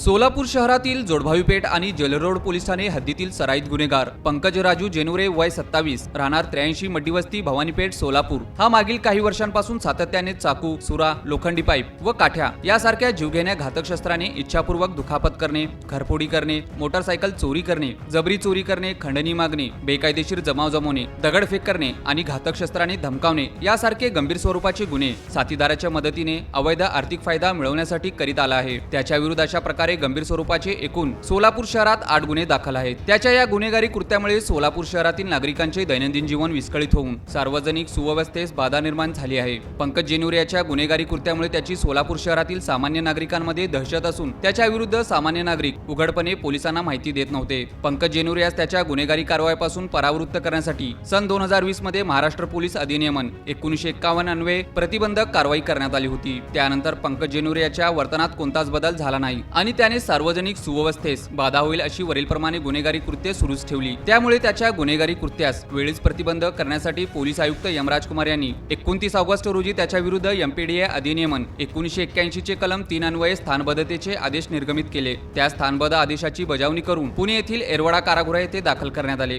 सोलापूर शहरातील जोडभावी पेठ आणि जलरोड पोलिसाने हद्दीतील सराईत गुन्हेगार पंकज राजू जेनुरे वय सत्तावीस राहणार त्र्याऐंशी मड्डीवस्ती भवानीपेठ सोलापूर. हा मागील काही वर्षांपासून सातत्याने चाकू सुरा लोखंडी पाईप व काठ्या यासारख्या जीवघेण्या घातक शस्त्राने इच्छापूर्वक दुखापत करणे घरफोडी करणे मोटारसायकल चोरी करणे जबरी चोरी करणे खंडणी मागणे बेकायदेशीर जमाव जमवणे दगडफेक करणे आणि घातक शस्त्राने धमकावणे यासारखे गंभीर स्वरूपाचे गुन्हे साथीदाराच्या मदतीने अवैध आर्थिक फायदा मिळवण्यासाठी करीत आला आहे. त्याच्या विरुद्ध अशा प्रकारे गंभीर स्वरूपाचे एकूण सोलापूर शहरात आठ गुन्हे दाखल आहेत. त्याच्या या गुन्हेगारी कृत्यामुळे सोलापूर शहरातील नागरिकांचे दैनंदिन जीवन विस्कळीत होऊन सार्वजनिक सुव्यवस्थेस बाधा निर्माण झाली आहे. पंकज जेनुरे याच्या गुन्हेगारी कृत्यामुळे त्याची सोलापूर शहरातील सामान्य नागरिकांमध्ये दहशत असून त्याच्या विरुद्ध सामान्य नागरिक उघडपणे पोलिसांना माहिती देत नव्हते. पंकज जेनुरे यास त्याच्या गुन्हेगारी कारवाईपासून परावृत्त करण्यासाठी सन दोन हजार वीसमध्ये महाराष्ट्र पोलीस अधिनियमन एकोणीशे एक्कावन्न अन्वये प्रतिबंधक कारवाई करण्यात आली होती. त्यानंतर पंकज जेनुरे याच्या वर्तनात कोणताच बदल झाला नाही आणि त्याने सार्वजनिक सुव्यवस्थेस बाधा होईल अशी वरीलप्रमाणे गुन्हेगारी कृत्ये सुरूच ठेवली. त्यामुळे त्याच्या गुन्हेगारी कृत्यास वेळीच प्रतिबंध करण्यासाठी पोलीस आयुक्त यमराज कुमार यांनी एकोणतीस ऑगस्ट रोजी त्याच्या विरुद्ध एमपीडीए अधिनियमन एकोणीशे एक्क्याऐंशी चे कलम तीन अन्वये स्थानबद्धतेचे आदेश निर्गमित केले. त्या स्थानबद्ध आदेशाची बजावणी करून पुणे येथील एरवडा कारागृह येथे दाखल करण्यात आले.